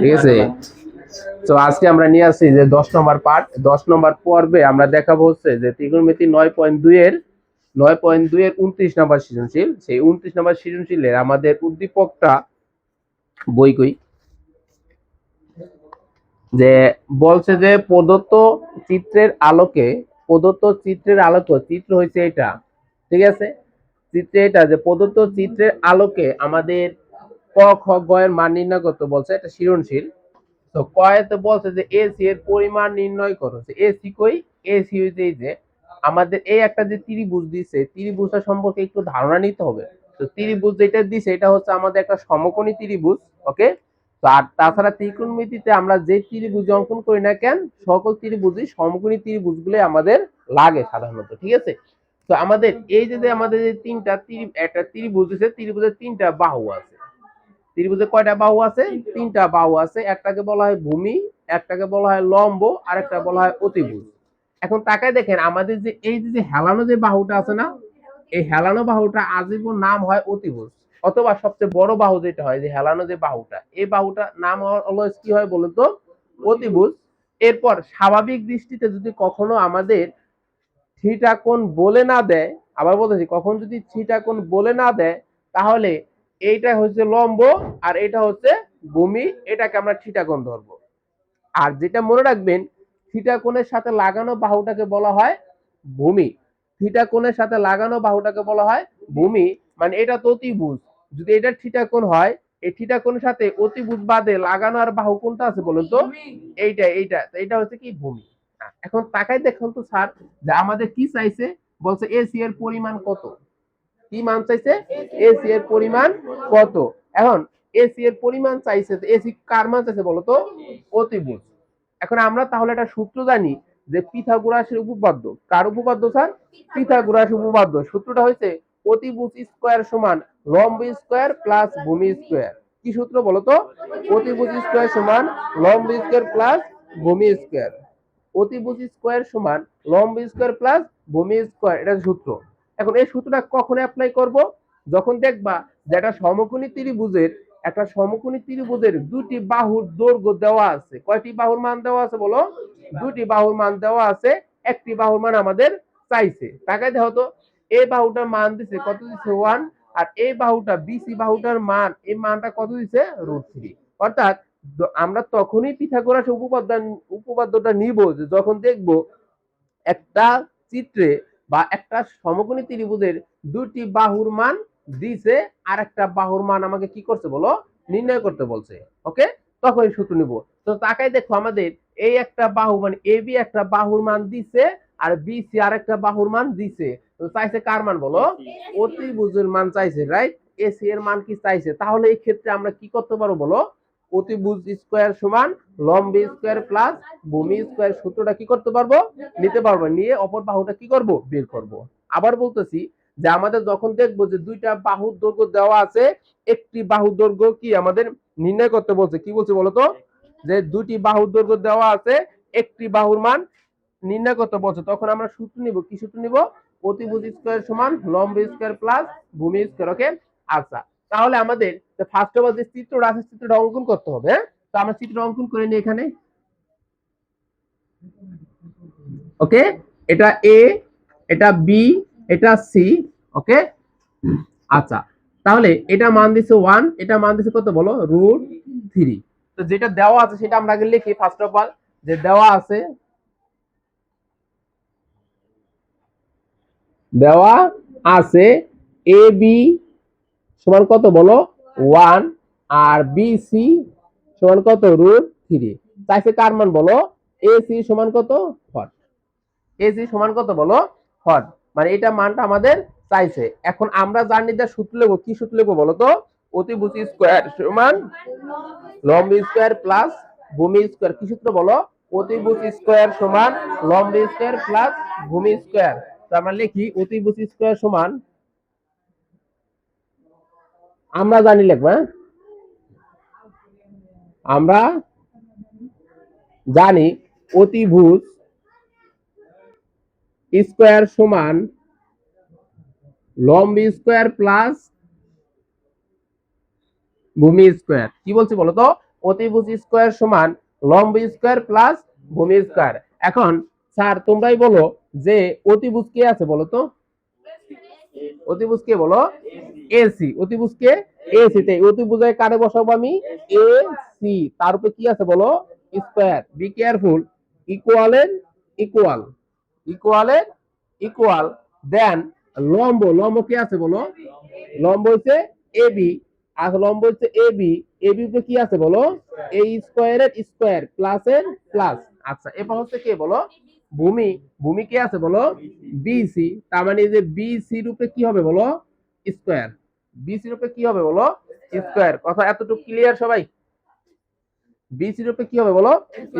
ঠিক আছে? তো আজকে আমরা নিয়ে আসছি যে দশ নম্বর পার্ট। দশ নম্বর পর্বে আমরা দেখাবো হচ্ছে যে ত্রিকোণমিতি নয় পয়েন্ট দুই এর, নয় পয়েন্ট দুই এর উনত্রিশ নম্বর সৃজনশীল। সেই উনত্রিশ নম্বর সৃজনশীলের আমাদের উদ্দীপকটা বই কই? যে বলছে যে প্রদত্ত চিত্রের আলোকে, প্রদত্ত চিত্রের আলোক, চিত্র হয়েছে এটা। ঠিক আছে? চিত্রে এটা যে প্রদত্ত চিত্রের আলোকে আমাদের ক, খ, গ এর মান নির্ণয় করতে বলছে, এটা সৃজনশীল। তো কয়েতে বলছে যে এসি এর পরিমাণ নির্ণয় করো। এসি কই? এসি হইছে এই যে, আমাদের এই একটা যে ত্রিভুজ দিছে, ত্রিভুজটা সম্পর্কে একটু ধারণা নিতে হবে। তো ত্রিভুজ যেটা দিছে, এটা হচ্ছে আমাদের একটা সমকোণী ত্রিভুজ ওকে তো আর তাছাড়া ত্রিকোণমিতিতে আমরা যে ত্রিভুজ অঙ্কন করি না কেন, সকল ত্রিভুজই সমকোণী ত্রিভুজগুলো আমাদের লাগে সাধারণত, ঠিক আছে? তো আমাদের এই যে যে আমাদের যে তিনটা একটা ত্রিভুজ দিছে, ত্রিভুজের তিনটা বাহু আছে। ত্রিভুজে কয়টা বাহু আছে? তিনটা বাহু। আছে। একটাকে বলা হয় ভূমি একটাকে বলা হয় লম্ব আর একটা বলা হয় অতিভুজ। এখন তাকায় দেখেন আমাদের যে এই যে হেলানো যে বাহুটা আছে না এই হেলানো বাহুটা আজীবন নাম হয় অতিভুজ। অথবা সবচেয়ে বড় বাহু যেটা হয় যে হেলানো যে বাহুটা এই বাহুটা নাম হলো কি হয় বলুন তো? অতিভুজ। এরপর স্বাভাবিক দৃষ্টিতে যদি কখনো আমাদের থিটা কোণ বলে না দেয় আবার বলতেছি কখন যদি থিটা কোণ বলে না দেয় তাহলে এইটা হচ্ছে লম্ব আর এটা হচ্ছে ভূমি। এটাকে আমরা কোণ ধরবো। আর যেটা মনে রাখবেন কোণের সাথে লাগানো বাহুটাকে বলা হয় ভূমি। কোণের সাথে লাগানো বাহুটাকে বলা হয় ভূমি। মানে এটা তো অতিভুজ। যদি এটা কোণ হয় এই কোণের সাথে অতিভুজ বাদে লাগানো আর বাহু কোনটা আছে বলুন তো? এইটা এইটা। তো এটা হচ্ছে কি? ভূমি। এখন তাকাই দেখুন তো স্যার যে আমাদের কি চাইছে? বলছে এসি এর পরিমাণ কত? কি মান চাইছে? এসি এর পরিমাণ কত? এখন এসি এর পরিমাণ চাইছে এসি কার মান চাইছে বলো তো? অতিভুজ। এখন আমরা তাহলে একটা সূত্র জানি যে পিথাগোরাসের উপপাদ্য। কার উপপাদ্য, স্যার? পিথাগোরাস উপপাদ্য। সূত্রটা হয়েছে অতিভুজ স্কোয়ার সমান লম্ব স্কোয়ার প্লাস ভূমি স্কোয়ার। কি সূত্র বলো তো? অতিভুজ স্কোয়ার সমান লম্ব স্কোয়ার প্লাস ভূমি স্কোয়ার। অতিভুজ স্কোয়ার সমান লম্ব স্কোয়ার প্লাস ভূমি স্কোয়ার। এটা সূত্র। এখন এই সূত্রটা কখন অ্যাপ্লাই করব? যখন দেখবা যে একটা সমকোণী ত্রিভুজের, একটা সমকোণী ত্রিভুজের দুটি বাহুর দৈর্ঘ্য দেওয়া আছে। কয়টি বাহুর মান দেওয়া আছে বলো? দুটি বাহুর মান দেওয়া আছে, একটি বাহুর মান আমাদের চাইছে। তাকাই দেখো তো এই বাহুটার মান দিছে কত দিছে? ওয়ান আর এই বাহুটা বিসি বাহুটার মান এই মানটা কত দিছে? রুট থ্রি অর্থাৎ আমরা তখনই পিথাগোরাস উপপাদ্য উপপাদ্যটা নিব যখন দেখব একটা চিত্রে বা একটা সমকোণী ত্রিভুজের দুটি বাহুর মান দিছে আর একটা বাহুর মান আমাকে কি করছে বলো? নির্ণয় করতে বলছে। ওকে তখন এই সূত্র নিব। তো তাকাই দেখো আমাদের এই একটা বাহু মানে এ বি একটা বাহুর মান দিছে আর বি সি আর একটা বাহুর মান দিছে। তো চাইছে কার মান বলো? অতিভুজের মান চাইছে রাইট এসি এর মান কি চাইছে? তাহলে এই ক্ষেত্রে আমরা কি করতে পারব বলো? অতিভুজ স্কোয়ার সমান লম্ব স্কোয়ার প্লাস ভূমি স্কোয়ার সূত্রটা কি করতে পারব? নিতে পারব। নিয়ে অপর বাহুটা কি করব? বের করব। আবার বলতেছি যে আমাদের যখন দেখব যে দুইটা বাহুর দৈর্ঘ্য দেওয়া আছে, একটি বাহুর দৈর্ঘ্য কি আমাদের নির্ণয় করতে বলছে? কি বলছে বলতো? যে দুটি বাহুর দৈর্ঘ্য দেওয়া আছে, একটি বাহুর মান নির্ণয় করতে বলছে। তখন আমরা সূত্র নিব। কি সূত্র নিব? অতিভুজ স্কোয়ার সমান লম্ব স্কোয়ার প্লাস ভূমি স্কোয়ার। ওকে? আচ্ছা। তাহলে আমাদের ফার্স্ট অফ অল যে চিত্রটা আছে, চিত্রটা অঙ্কন করতে হবে হ্যাঁ? তো আমরা চিত্র অঙ্কন করে নিই এখানে। ওকে এটা এ এটা বি এটা সি ওকে আচ্ছা তাহলে এটা মান দিছে ওয়ান এটা মান দিছে কত বলো? রুট থ্রি তো যেটা দেওয়া আছে সেটা আমরা আগে লিখি ফার্স্ট অফ অল যে দেওয়া আছে দেওয়া আছে এ বি সমান কত বলো? ওয়ান। আর বি সি সমান কত? Root three. চাইছে কার মান বলো? এ সি সমান কত? এ সি সমান কত বলো? ফর মানে এটা মানটা আমাদের চাইছে। এখন আমরা জানি যে সূত্র লিখব কি সূত্র লিখব বলো তো? অতিভুজ স্কোয়ার সমান লম্ব স্কোয়ার প্লাস ভূমি স্কোয়ার। কি সূত্র বলো? অতিভুজ স্কোয়ার সমান লম্ব স্কোয়ার প্লাস ভূমি স্কোয়ার। তো আমরা লিখি অতিভুজ স্কোয়ার সমান আমরা জানি লিখব হ্যাঁ? আমরা জানি অতিভুজ স্কোয়ার সমান লম্ব স্কোয়ার প্লাস ভূমি স্কোয়ার। কি বলছি বলো তো? অতিভুজ স্কোয়ার সমান লম্ব স্কোয়ার প্লাস ভূমি স্কোয়ার। এখন স্যার তোমরাই বলো যে অতিভুজ কে আছে বলো তো? অতিভুজ কে বলো এসি অতিভুজ কে এসি তে অতিভুজে কারে বসাবো আমি? এ সি তার উপরে কি আছে বলো? স্কোয়ার বি কেয়ারফুল ইকুয়ালের ইকুয়াল ইকুয়ালের ইকুয়াল দেন লম্ব। লম্ব কি আছে বলো? লম্ব হচ্ছে এবি আর লম্ব হচ্ছে এবি এবি উপরে কি আছে বলো? এ স্কোয়ারের স্কোয়ার প্লাসের প্লাস আচ্ছা এবার হচ্ছে কে বলো? ভূমি ভূমি কে আছে বলো? বিসি তার মানে যে বিসি রূপে কি হবে বলো? স্কোয়ার বিসি রূপে কি হবে বলো? স্কোয়ার কথা এতটুকু ক্লিয়ার সবাই? বিসি রূপে কি হবে বলো?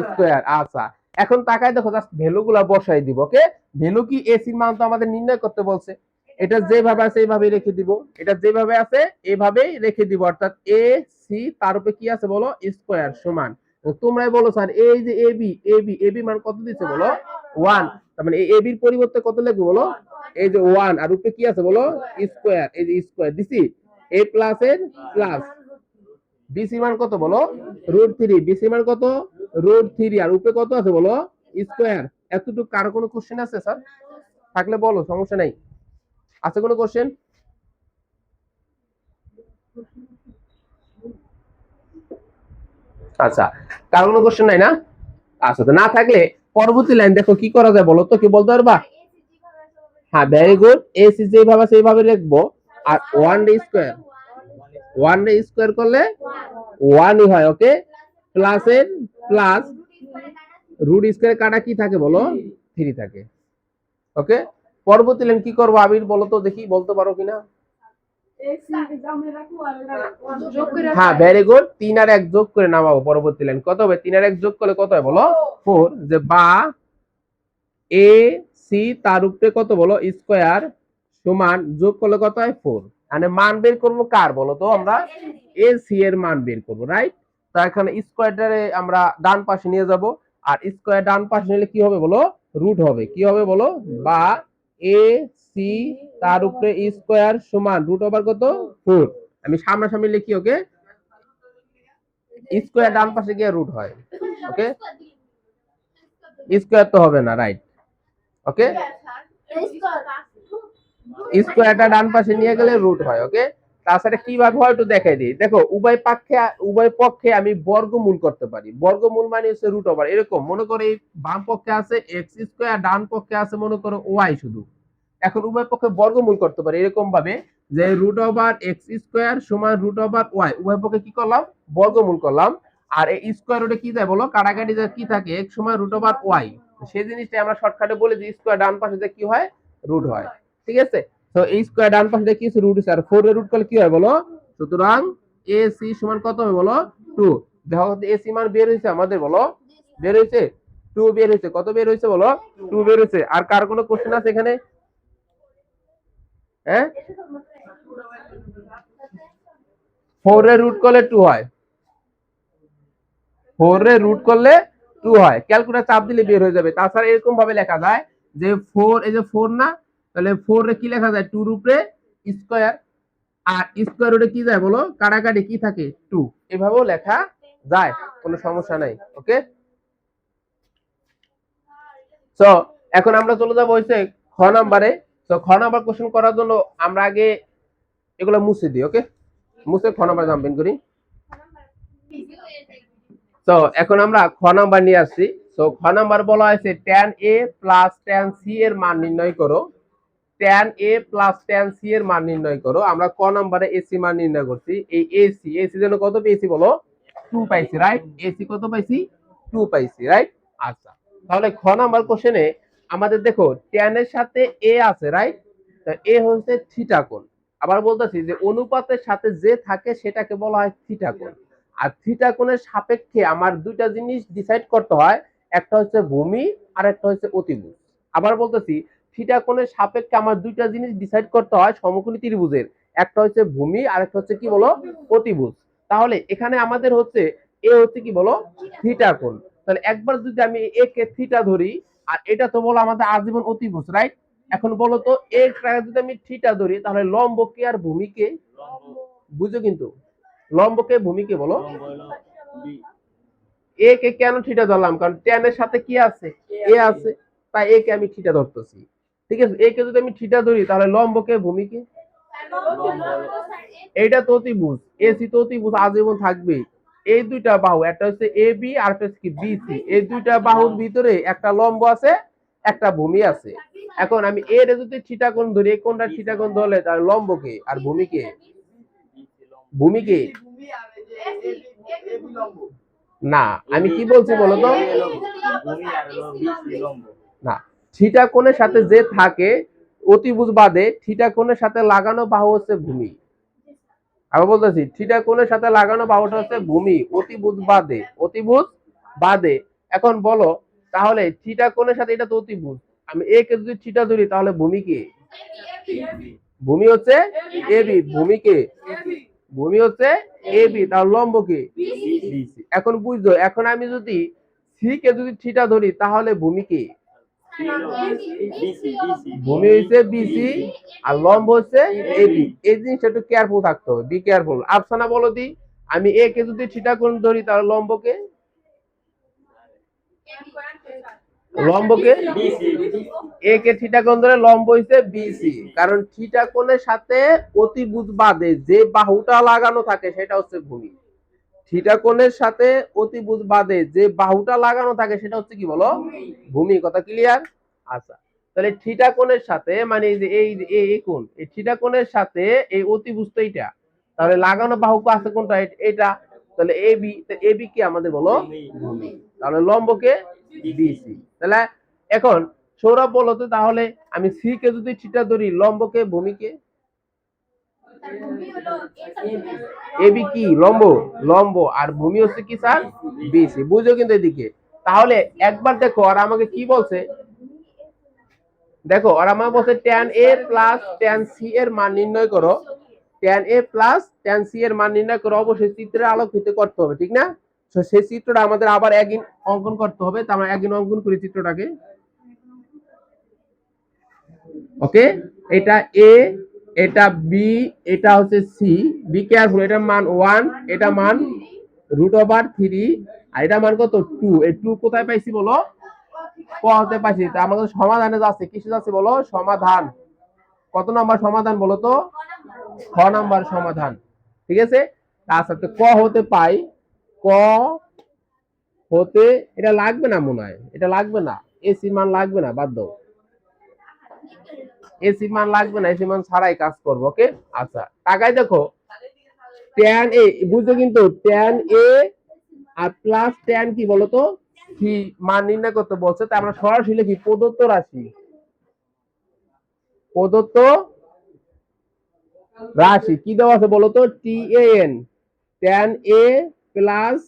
স্কোয়ার আচ্ছা এখন তাকায় দেখো জাস্ট ভ্যালু গুলা বসাই দিব ওকে ভ্যালু কি এসির মান তো আমাদের নির্ণয় করতে বলছে। এটা যেভাবে আছে এইভাবেই রেখে দিব। এটা যেভাবে আছে এইভাবেই রেখে দিব। অর্থাৎ এ সি তার উপরে কি আছে বলো? স্কোয়ার সমান। তোমরাই বলো স্যার, এই যে A B A B A B মান কত দিচ্ছে বলো? ওয়ান তার মানে এ বির পরিবর্তে কত লিখব বলো? এই যে ওয়ান আর উপরে কি আছে বলো? স্কোয়ার এই যে স্কোয়ার দিছি এ প্লাস এর প্লাস বিসি মান কত বলো? রুট থ্রি বিসি মান কত? রুট থ্রি আর উপরে কত আছে বলো? স্কোয়ার এতটুকু কারও কোনো কোশ্চেন আছে স্যার? থাকলে বলো, সমস্যা নাই। আছে কোনো কোশ্চেন আচ্ছা কারও কোনো কোশ্চেন নাই না? আচ্ছা তো না থাকলে পরবর্তী লাইন দেখো কি করা যায় বলো তো কি বলতে পারবা? হ্যাঁ ভেরি গুড এসি যেভাবে সেইভাবে লিখব। আর one day square one day square করলে ওয়ানই হয় ওকে প্লাস এর প্লাস রুট স্কোয়ার কাটা কি থাকে বলো? থ্রি থাকে ওকে পরবর্তী লাইন কি করব আবির বলো তো দেখি বলতে পারো কিনা? হ্যাঁ ভেরি গুড তিন আর এক যোগ করে নামাবো পরবর্তী লাইন কত হবে? তিন আর এক যোগ করলে কত হয় বলো? ফোর যে বা এ সি তার উপরে কত বলো? স্কোয়ার সমান যোগ করলে কত হয়? ফোর মানে মান বের করব কার বলো তো আমরা? এ সি এর মান বের করব রাইট তো এখানে স্কোয়ারটারে আমরা ডান পাশে নিয়ে যাব। আর স্কোয়ার ডান পাশে নিলে কি হবে বলো? রুট হবে। কি হবে বলো? বা এ সি, তার উপরে স্কোয়ার সমান রুট ওভার কত? ফোর। আমি সামনাসামনি লিখি, ওকে? স্কোয়ার ডান পাশে গিয়ে রুট হয়, ওকে? স্কোয়ার তো হবে না, রাইট। ওকে? স্কোয়ারটা ডান পাশে নিয়ে গেলে রুট হয়, ওকে? তাছাড়া কীভাবে হয় একটু দেখাই দিই। দেখো, উভয় পক্ষে উভয় পক্ষে আমি বর্গমূল করতে পারি। বর্গমূল মানে হচ্ছে রুট ওভার। এরকম, মনে করো এই বাম পক্ষে আছে এক্স স্কোয়ার, ডান পক্ষে আছে মনে করো ওয়াই শুধু। এখন উভয় পক্ষে বর্গমূল করতে পারি এরকম ভাবে যে রুট ওভার এক্স স্কোয়ার সমান রুট ওভার ওয়াই উভয় পক্ষে কি করলাম? বর্গমূল করলাম। আর এই স্কোয়ার রুটে কি যায় বলো? কাটাকাটি যে কি থাকে এক্স সমান রুট ওভার ওয়াই সেই জিনিসটা আমরা শর্টকাটে বলি যে স্কোয়ার ডান পাশে যে কি হয়? রুট হয়। ঠিক আছে? তো এই স্কোয়ার ডান পাশে কি আছে? রুট আর ফোর রুট করলে কি হয় বলো? সুতরাং এ সি সমান কত হবে বলো? টু দেখো এ সি মান বের হয়েছে আমাদের বলো? বের হয়েছে? টু বের হয়েছে। কত বের হয়েছে বলো? টু বের হয়েছে। আর কার কোনো কোশ্চেন আছে এখানে? হ্যাঁ ফোর এর রুট করলে টু হয়। ফোর এর রুট করলে টু হয়। ক্যালকুলেটার চাপ দিলে বের হয়ে যাবে। তাছাড়া এরকম ভাবে লেখা যায় যে ফোর এই যে ফোর না, তাহলে ফোর রে কি লেখা যায়? টু রূপে স্কোয়ার আর স্কোয়ার রুটে কি যায় বলো? কাটাকাটি কি থাকে? টু এভাবেও লেখা যায়। কোনো সমস্যা নাই। ওকে তো এখন আমরা চলে যাব হচ্ছে খ নাম্বারে। তো খ নাম্বার কোশ্চেন করার জন্য আমরা আগে এগুলো মুছে দিই ওকে মুছে খ নাম্বার জাম্পিং করি। তো এখন আমরা খ নাম্বার নিয়ে আসছি। তো খ নাম্বার বলা হয়েছে tan A plus tan C এর মান নির্ণয় করো। Tan A plus tan C এর মান নির্ণয় করো। আমরা ক নাম্বারে এসি মান নির্ণয় করছি। এই এসি এসি জন্য কত পেয়েছি বলো? টু পাইছি রাইট এসি কত পাইছি? টু পাইছি রাইট আচ্ছা। তাহলে খ নাম্বার কোশ্চেনে আমাদের দেখো ট্যান এর সাথে এ আছে রাইট এ হচ্ছে থিটা কোণ। আবার বলতেছি যে অনুপাতের সাথে যে থাকে সেটাকে বলা হয় থিটা কোণ। আর থিটা কোণের সাপেক্ষে আমার দুইটা জিনিস ডিসাইড করতে হয়, একটা হচ্ছে ভূমি আর একটা হচ্ছে অতিভুজ। আবার বলতেছি থিটা কোণের সাপেক্ষে আমার দুইটা জিনিস ডিসাইড করতে হয় সমকোণী ত্রিভুজের, একটা হচ্ছে ভূমি আর একটা হচ্ছে কি বলো? অতিভুজ। তাহলে এখানে আমাদের হচ্ছে এ হচ্ছে কি বলো? থিটা কোণ। তাহলে একবার যদি আমি এ কে থিটা ধরি আর এটা তো বলো আমাদের আজীবন অতিভুজ রাইট এখন বলো তো এর যদি আমি থিটা ধরি তাহলে লম্ব কে আর ভূমি কে? বুঝো কিন্তু। লম্বকে ভূমিকে বলো লম্ব হলো বি এ কে কেন থিটা ধরলাম? কারণ tan এর সাথে কি আছে? এ আছে। তাই এ কে আমি থিটা ধরতেছি। ঠিক আছে? এ কে যদি আমি থিটা ধরি তাহলে লম্বকে ভূমিকে এইটা তো অতিভুজ এসি তো অতিভুজ আজীবন থাকবে এই দুইটা বাহু একটা হচ্ছে এ বি আর একটা হচ্ছে কি বিসি এই দুইটা বাহুর ভিতরে একটা লম্ব আছে একটা ভূমি আছে। এখন আমি এর যদি থিটা কোণ ধরি এই কোণটা থিটা কোণ ধরলে তার লম্বকে আর ভূমিকে বিসি লম্ব ভূমিকে না আমি কি বলছি বলো তো ভূমি লম্ব না থিটা কোণের সাথে যে থাকে অতিভুজ বাদে থিটা কোণের সাথে লাগানো বাহু হচ্ছে ভূমি। আবার বলতেছি থিটা কোণের সাথে লাগানো বাহুটা হচ্ছে ভূমি অতিভুজ বাদে অতিভুজ বাদে। এখন বলো তাহলে থিটা কোণের সাথে এটা তো অতিভুজ। আমি এ কে যদি থিটা ধরি তাহলে ভূমি কে? ভূমি হচ্ছে এ বি ভূমি কে? ভূমি হচ্ছে এ বি তাহলে লম্ব কে? এখন বুঝছ এখন আমি যদি সি কে যদি থিটা ধরি তাহলে ভূমি কে? ভূমি হচ্ছে বিসি আর লম্ব হচ্ছে এবি এই একটু কেয়ারফুল থাকতে হবে বি কেয়ারফুল বলো দি, আমি এ কে যদি থিটা কোণ ধরি, তাহলে লম্বকে? লম্বকে? এ কে থিটা কোণ ধরে, লম্ব হইছে বিসি কারণ থিটা কোণের সাথে অতিভুজ বাদে যে বাহুটা লাগানো থাকে, সেটা হচ্ছে ভূমি। থিটা কোণের সাথে অতিভুজ বাদে যে বাহুটা লাগানো থাকে সেটা হচ্ছে কি বলো? ভূমি। কথা ক্লিয়ার আচ্ছা তাহলে থিটা কোণের সাথে মানে এই যে এই কোণ এই থিটা কোণের সাথে এই অতিভুজটা এইটা। তাহলে লাগানো বাহু আছে কোনটা? এটা। তাহলে এ বি এ বি কি আমাদের বলো? ভূমি। তাহলে লম্বকে বিসি তাহলে এখন সৌরভ বলতো তাহলে আমি সি কে যদি থিটা ধরি লম্বকে ভূমিকে? এবি কি? লম্ব। লম্ব। আর ভূমি হচ্ছে কি, স্যার? বিসি বুঝো কিন্তু এদিকে। তাহলে একবার দেখো, আর আমাকে কি বলছে? দেখো, আর আমাকে বলছে tan a plus tan c এর মান নির্ণয় করো। tan a plus tan c এর মান নির্ণয় করো। অবশ্যই চিত্রের আলোকিত করতে হবে, ঠিক না? তো সেই চিত্রটা আমাদের আবার একদিন অঙ্কন করতে হবে। তো আমরা একদিন অঙ্কন করি চিত্রটাকে। ওকে? এটা এ এটা বি এটা হচ্ছে সি বি কেয়ারফুল এটা মান ওয়ান এটা মান রুট ওভার থ্রি আর এটা মান কত? টু এই টু কোথায় পাইছি বলো? ক হতে পাইছি। তা আমাদের সমাধানে যাচ্ছে। কিসে যাচ্ছে বলো? সমাধান। কত নাম্বার সমাধান বলো তো? খ নাম্বার সমাধান। ঠিক আছে? তার সাথে ক হতে পাই? ক হতে, এটা লাগবে না মনে হয়? এটা লাগবে না। এসি মান লাগবে না, বাদ দাও। এসি মান লাগবে না, এসি মান ছাড়াই কাজ করব ওকে আচ্ছা টাকায় দেখো। ট্যান এ বুঝছ কিন্তু ট্যান এ আর প্লাস ট্যান কি বলতো? কি মান নির্ণয় করতে বলছে তা আমরা সরাসরি লিখি প্রদত্ত রাশি। প্রদত্ত রাশি, কি দেওয়া আছে বলতো? T N tan A plus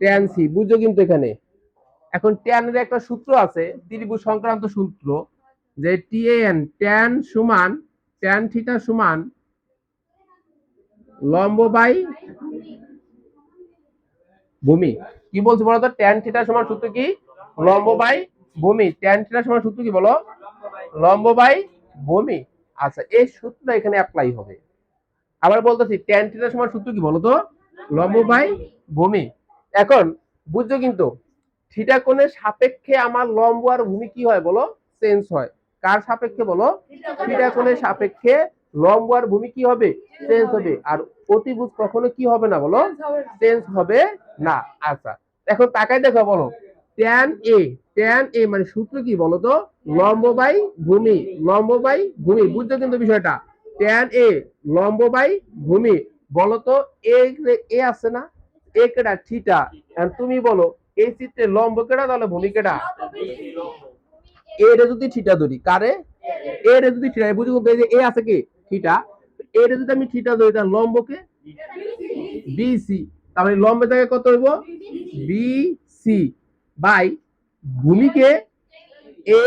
tan C বুঝছ কিন্তু এখানে? এখন ট্যানের একটা সূত্র আছে, ত্রিভুজ সংক্রান্ত সূত্র। যে টিএন ট্যান সমান ট্যান থিটা সমান লম্ব বাই ভূমি। কি বলছি বলো তো? ট্যান থিটা সমান সূত্র কি? লম্ব বাই ভূমি। ট্যান থিটা সমান সূত্র কি বলো? লম্ব বাই ভূমি। আচ্ছা এই সূত্রটা এখানে অ্যাপ্লাই হবে। আবার বলতেছি ট্যান থিটা সমান সূত্র কি বলো তো? লম্ব বাই ভূমি। এখন, বুঝছ কিন্তু থিটা কোণের সাপেক্ষে আমার লম্ব আর ভূমি কি হয় বলো? চেঞ্জ হয়। কার সাপেক্ষে বলো? থিটা কোণের সাপেক্ষে লম্ব আর ভূমি কি হবে? চেঞ্জ হবে। আর অতিভুজ কখনো কি হবে না বলো? চেঞ্জ হবে না। আচ্ছা এখন তাকাই দেখো বলো। ট্যান এ ট্যান এ মানে সূত্র কি বলো তো? লম্ব বাই ভূমি লম্ব বাই ভূমি। বুঝছ কিন্তু বিষয়টা? ট্যান এ লম্ব বাই ভূমি। বলো তো এ এ আছে না? এ কেটা থিটা। আর তুমি বলো এই চিত্রে লম্ব কেটা তাহলে ভূমি কেটা এর যদি থিটা ধরি, কারে? এর যদি থিটা বুঝো যে এ আছে কি? থিটা। এর যদি আমি থিটা ধরি, তাহলে লম্বকে বিসি তাহলে লম্ব থেকে কত হইব? বিসি বাই ভূমিকে এ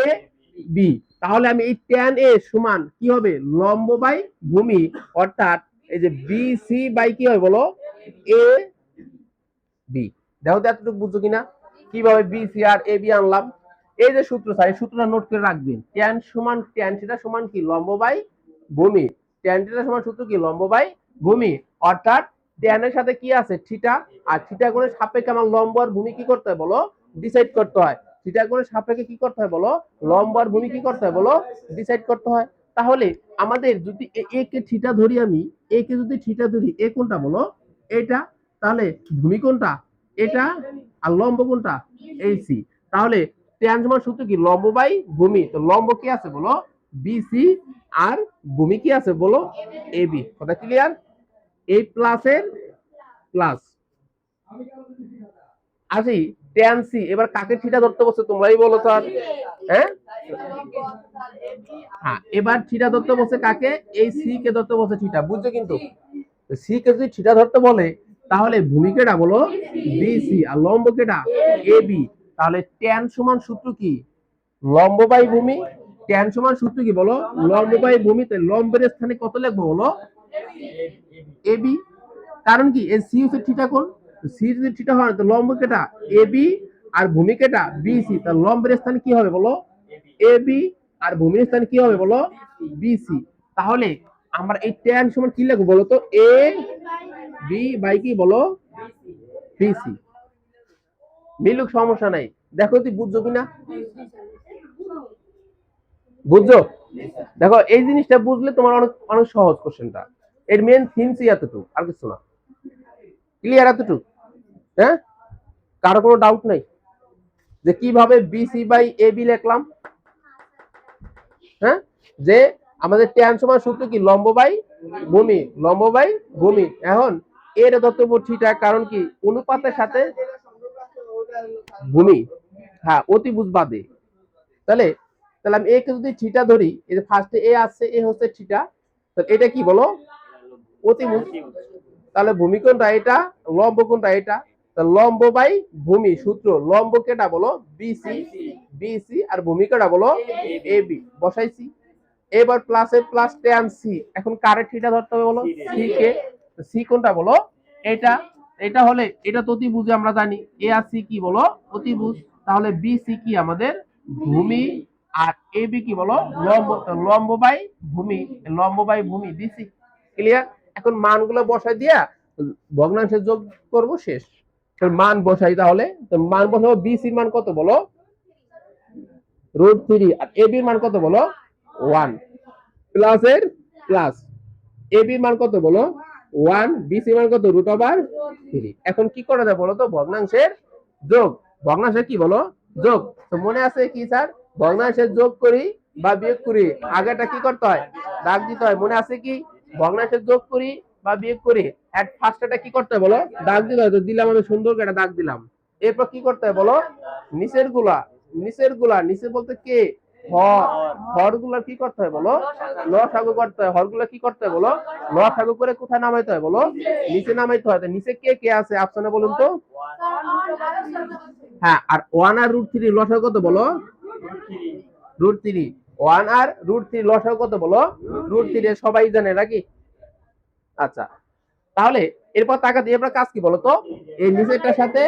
বি তাহলে আমি এই ট্যান এ সমান কি হবে? লম্ব বাই ভূমি। অর্থাৎ এই যে বিসি বাই কি হয় বলো? এ বি দেখো তো এতটুকু বুঝছ কিনা? কীভাবে বিসি আর এ বি আনলাম? এই যে সূত্র স্যার, এই সূত্রটা নোট করে রাখবেন। ট্যান সমান ট্যান থিটা সমান কি? লম্ব বাই ভূমি। ট্যান থিটা সমান সূত্র কি? লম্ব বাই ভূমি। অর্থাৎ এর সাথে কি আছে? থিটা আর থিটা কোণের সাপেক্ষে আমার লম্ব আর ভূমি কি করতে হয় বলো? ডিসাইড করতে হয়। থিটা কোণের সাপেক্ষে কি করতে হয় বলো? লম্ব আর ভূমি কি করতে হয় বলো? ডিসাইড করতে হয়। তাহলে আমাদের যদি এ কে থিটা ধরি আমি, এ কে যদি থিটা ধরি, এ কোনটা বলো? এটা। তাহলে ভূমি কোনটা? এটা। আর লম্ব কোনটা? এই সি তাহলে ট্যান সমান সূত্র কি? লম্ব বাই ভূমি। তো লম্ব কি আছে বলো? বিসি আর ভূমি কি আছে বলো? এবি কথা ক্লিয়ার এই প্লাসের প্লাস আসি? ট্যান সি এবার কাকে থিটা ধরতে বসে তোমরাই বলো স্যার হ্যাঁ? হ্যাঁ এবার থিটা ধরতে বসে কাকে? এই সি কে ধরতে বসে থিটা বুঝছ কিন্তু? সি কে যদি থিটা ধরতে বলে, তাহলে ভূমি কেটা বলো? বিসি আর লম্ব কেটা এবি তাহলে ট্যান সমান সূত্র কি? লম্ব বাই ভূমি। ট্যান সমান সূত্র কি বলো? লম্ব বাই ভূমিতে লম্বের স্থানে কত লিখব বলো? এবি কারণ কি? এই সি হচ্ছে থিটা কোণ। সি যদি থিটা হয় তো লম্ব কেটা? এবি আর ভূমি কেটা? বিসি তার লম্বের স্থানে কি হবে বলো? এবি আর ভূমির স্থানে কি হবে বলো? বিসি তাহলে আমরা এই ট্যান সমান কি লিখব বলো তো? এ বি বাই কি বলো? বিসি মিলুক, সমস্যা নাই। দেখো তুই বুঝছ কিনা? বুঝছ? দেখো, এই জিনিসটা বুঝলে তোমার অনেক অনেক সহজ কোশ্চেনটা। এর মেন থিমসই এতটুকু, আর কিছু না। ক্লিয়ার এতটুকু? হ্যাঁ? কারও কোনো ডাউট নাই? যে কীভাবে বিসি বাই এ বি লিখলাম? হ্যাঁ? যে আমাদের ট্যান সমান সূত্র কি? লম্ব বাই ভূমি। লম্ব বাই ভূমি। এখন এর দত্তব্য থিটা কারণ কি? অনুপাতের সাথে ভূমি। হ্যাঁ অতিভুজ বাদে তাহলে তাহলে আমি একে যদি থিটা ধরি, এই যে ফার্স্টে এ আসছে এ হচ্ছে থিটা, তাহলে এটা কি বলো? অতিভুজ তাহলে ভূমি কোনটা এটা লম্ব কোনটা এটা। লম্ব বাই ভূমি, সূত্র। লম্ব কেটা বলো? বিসি বিসি আর ভূমি কেটা বলো? এ বি বসাইছি। এবার প্লাসে প্লাস টেন সি এখন কারে থিটা ধরতে হবে বলো? C K. সি কোনটা বলো? এটা এটা হলে, এটা তো অতিভুজ আমরা জানি। এ আর সি কি বলো? অতিভুজ। তাহলে বিসি কি আমাদের? ভূমি। আর এ বি কি বলো? লম্ব। লম্ব বাই ভূমি। লম্ব বাই ভূমি। বিসি ক্লিয়ার এখন মানগুলো বসাই দিয়া ভগ্নাংশের যোগ করব, শেষ। মান বসাই তাহলে। মান বসাবো বিসি মান কত বলো? রুট থ্রি আর এ বির মান কত বলো? ওয়ান প্লাস এর প্লাস এ বির মান কত বলো? ওয়ান বিসি মান কত? রুট ওভার থ্রি এখন কি করা যায় বলো তো? ভগ্নাংশের যোগ। ভগ্নাংশের কি বলো? যোগ। তো মনে আছে কি স্যার? ভগ্নাংশের যোগ করি বা বিয়োগ করি? আগেটা কি করতে হয়? দাগ দিতে হয়। মনে আছে কি? ভগ্নাংশের যোগ করি বা বিয়োগ করি? এট ফার্স্টটা কি করতে হয় বলো? দাগ দিতে হয়। তো দিলাম আমি সুন্দর একটা দাগ দিলাম। এরপর কি করতে হয় বলো? নিচেরগুলা। নিচেরগুলা। নিচে বলতে কে? হর হরগুলা কি করতে হয় বলো? ল সাগু করতে হয়। হরগুলা কি করতে হয় বলো? ল সাগু করে কোথায় নামাইতে হয় বলো? নিচে নামাইতে হয়। নিচে কে কে আছে? অপশনে বলুন তো। হ্যাঁ আর ওয়ান আর রুট থ্রি লসাগু কত বলো? রুট থ্রি ওয়ান আর রুট থ্রি লসাগু কত বলো? রুট থ্রি সবাই জানে নাকি? আচ্ছা। তাহলে এরপর টাকা দিয়ে কাজ কি বলতো? এই নিচেরটার সাথে,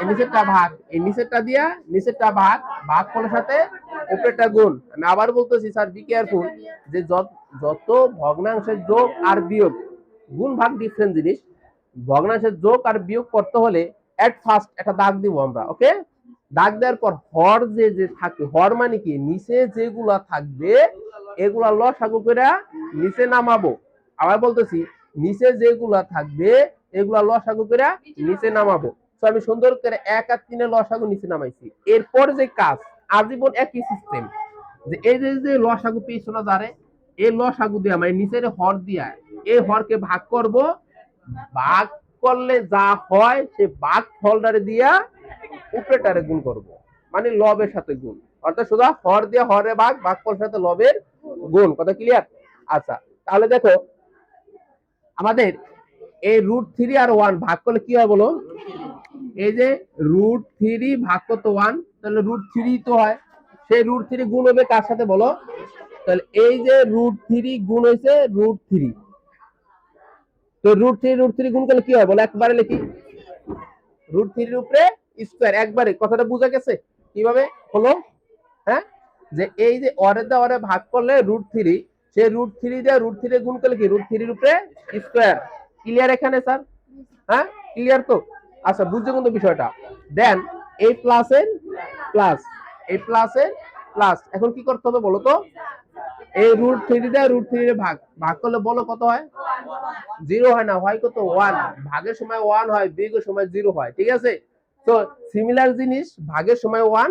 এই নিচেরটা ভাগ, এই নিচেরটা দিয়া নিচেরটা ভাগ ভাগ ফলের সাথে উপরেরটা গুণ। আমি আবার বলতেছি, স্যার বি কেয়ারফুল যে যত যত ভগ্নাংশের যোগ আর বিয়োগ, গুণ ভাগ ডিফারেন্ট জিনিস, ভগ্নাংশের যোগ আর বিয়োগ করতে হলে এট ফার্স্ট একটা দাগ দিব আমরা ওকে দাগ দেওয়ার পর হর যে যে থাকে, হর মানে কি? নিচে যেগুলা থাকবে, এগুলা লসাগু করে নিচে নামাবো। আবার বলতেছি নিচে যেগুলা থাকবে এগুলা লসাগু করে নিচে নামাবো। তো আমি সুন্দর করে এক আর তিনে লসাগু নিচে নামাইছি। এরপর যে কাজ আজীবন একই সিস্টেম যে এই যে যে লসাগু পেয়েছিল যারে এই লসাগু দিয়ে মানে নিচের হর দিয়া এই হরকে ভাগ করব। ভাগ করলে যা হয় সে ভাগ ফলটারে দিয়া উপরেটারে গুণ করব। মানে লবের সাথে গুণ। অর্থাৎ শুধু হর দিয়ে হরে ভাগ ভাগ ফলের সাথে লবের গুণ। কথা ক্লিয়ার আচ্ছা তাহলে দেখো আমাদের এই রুট থ্রি আর ওয়ান ভাগ করলে কি হয় বলো? এই যে রুট থ্রি ভাগ করতো ওয়ান তাহলে রুট থ্রি তো হয়। সেই রুট থ্রি গুণ হবে কার সাথে বলো? তাহলে এই যে রুট থ্রি গুণ হয়েছে রুট থ্রি তো রুট থ্রি রুট থ্রি গুণ করলে কি হয় বলো একবারে লিখি রুট থ্রির উপরে স্কোয়ার একবারে। কথাটা বোঝা গেছে? কীভাবে? হলো? হ্যাঁ? যে এই যে অরে দা অরে ভাগ করলে রুট থ্রি সে রুট থ্রি দিয়ে রুট থ্রি গুণ করলে কি? রুট থ্রির উপরে স্কোয়ার ক্লিয়ার এখানে স্যার হ্যাঁ? ক্লিয়ার তো? আচ্ছা বুঝছ কিন্তু বিষয়টা? দেন এই প্লাসের প্লাস এই প্লাসের প্লাস এখন কি করতে হবে বলো তো? এই রুট থ্রি দেয় রুট থ্রি ভাগ। ভাগ করলে বলো কত হয়? জিরো হয় না। হয় কত? ওয়ান ভাগের সময় ওয়ান হয় বিয়োগের সময় জিরো হয়। ঠিক আছে? তো সিমিলার জিনিস, ভাগের সময় ওয়ান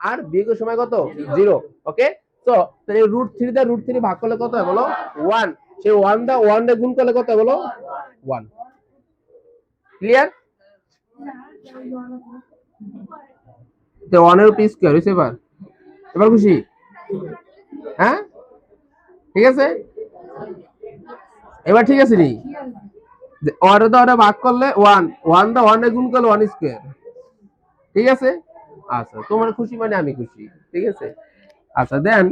আর বিয়োগের সময় কত? জিরো ওকে তো তাহলে রুট থ্রি দা রুট থ্রি ভাগ করলে কত হয় বলো? ওয়ান সেই ওয়ান দা ওয়ান দা গুণ করলে কত হয় বলো? ওয়ান ক্লিয়ার তো ওয়ানের উপর স্কোয়ার হয়েছে এবার। এবার খুশি? হ্যাঁ? ঠিক আছে? এবার ঠিক আছে নি? ওয়ানে দা ওটা ভাগ করলে ওয়ান ওয়ান দা ওয়ানে গুণ করলে ওয়ান স্কোয়ার ঠিক আছে? আচ্ছা তোমার খুশি মানে আমি খুশি। ঠিক আছে? আচ্ছা দেন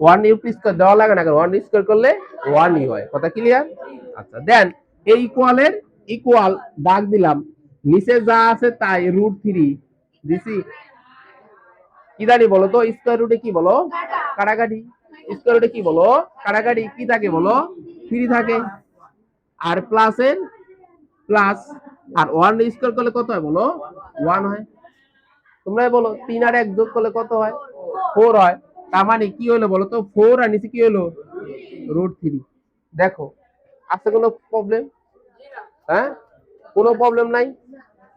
ওয়ান ইউ স্কোয়ার দেওয়া লাগে না ওয়ান স্কোয়ার করলে ওয়ান ওয়ানই হয়। কথা ক্লিয়ার আচ্ছা দেন এই ইকুয়ালের ইকুয়াল দাগ দিলাম। নিচে যা আছে তাই রুট থ্রি দিছি। কি জানি বলো তো? স্কোয়ার রুটে কি বলো? কাটাকাটি। স্কোয়ার রুটে কি বলো? কাটাকাটি। কি থাকে বলো? থ্রি থাকে। আর প্লাসের প্লাস আর ওয়ান স্কোয়ার করলে কত হয় বলো? ওয়ান হয়। তোমরাই বলো তিন আর এক যোগ করলে কত হয়? ফোর হয়। তার মানে কি হলো বলো তো? ফোর আর নিচে কি হলো? রুট থ্রি দেখো আছে কোনো প্রবলেম হ্যাঁ? কোনো প্রবলেম নাই?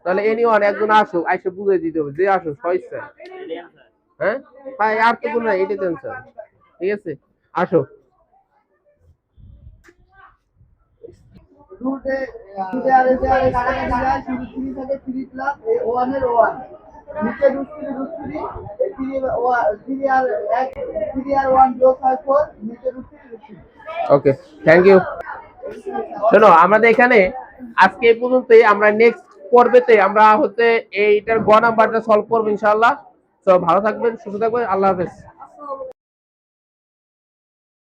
তাহলে এনি ওয়ান একজন আসুক আইসে বুঝে দিতে হবে যে আসুক সহিষ্ঠা হ্যাঁ? ভাই আর তো কোনো নাই এটাই টেনশন ঠিক আছে? আসো। রুটে রুটে আর এসে আর কাটাকাটি যায় শুধু থ্রি থাকে থ্রি প্লাস ওয়ানের ওয়ান নিচে এক ওয়ান জিরো ফাইভ ফোর নিচে ওকে থ্যাংক ইউ শোনো, আমাদের এখানে আজকে এই পর্যন্তই। আমরা নেক্সট পর্বেতে আমরা হচ্ছে এইটার গ নাম্বারটা সলভ করব ইনশাআল্লাহ। তো ভালো থাকবেন, সুস্থ থাকবেন, আল্লাহ হাফেজ।